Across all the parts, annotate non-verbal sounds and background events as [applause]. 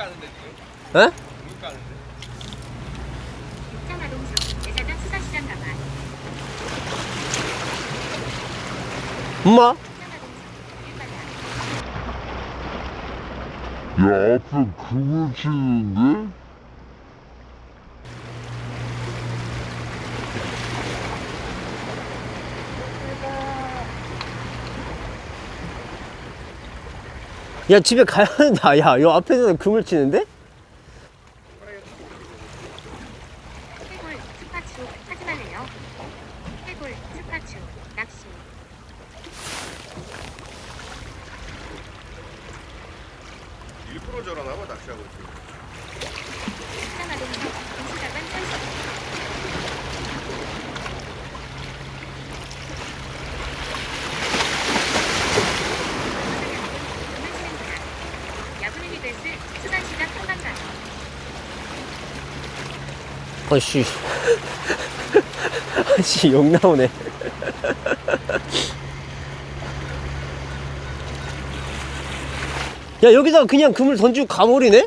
까는데 지금? 어? 물 까는데? 육장아동성 예사장 수산시장 가봐 엄마? 육장아동성 야, 앞에 그물 치는데? 야 집에 가야 된다 야요 앞에서 그물 치는데? 일부러 저러나 봐 낚시하고 있지성 동시다간 천식 야구님이 됐을 수산시장 한강가 아씨. 아씨 욕 나오네. 야 여기다가 그냥 그물 던지고 가버리네?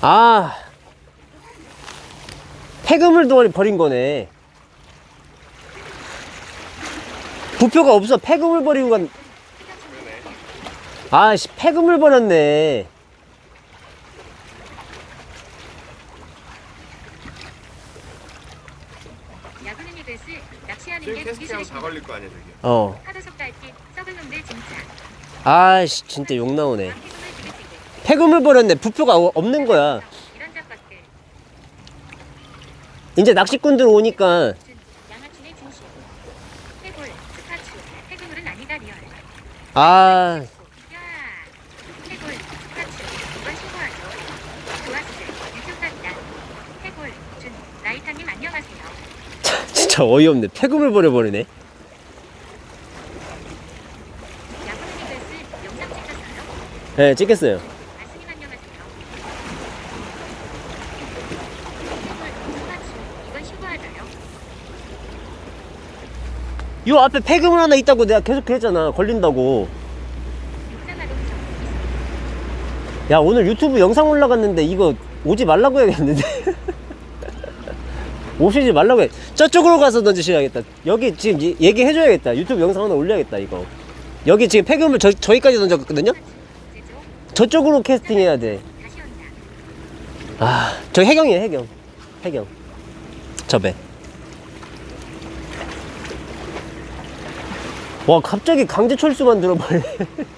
아. 폐그물 도 버린 거네. 부표가 없어. 폐그물 버리고 간 아씨 폐그물 버렸네 낚시하는 지금 게 캐스팅하면 무기술이 다 걸릴 거 아니야 저기. 어. 하도석 달기 썩은 놈들 진짜. 아씨 진짜 욕 나오네. 왕기금을 지그지그 폐그물 버렸네. 부표가 어- 없는 거야. 이런 이제 낚시꾼들 오니까. 준 양아치네 진실 해골 스파추 해금물은 아니다 리얼. 아. 야 해골 스파추 이건 신고하죠 좋았어 유튜브 같다. 해골 준 라이타님 안녕하세요 진짜 어이없네. 폐금을 버려버리네. 네 찍겠어요. 요 앞에 폐금을 하나 있다고 내가 계속 그랬잖아. 걸린다고. 야 오늘 유튜브 영상 올라갔는데 이거 오지 말라고 해야겠는데 [laughs] 오시지 말라고 해. 저쪽으로 가서 던지셔야겠다. 여기 지금 이- 얘기해줘야겠다. 유튜브 영상 하나 올려야겠다 이거. 여기 지금 폐금을 저, 저기까지 던졌거든요? 저쪽으로 캐스팅 해야 돼아저 다시 온다 해경이에요 해경. 해경. 저배. 와 갑자기 강제 철수 만 들어버리네 [laughs]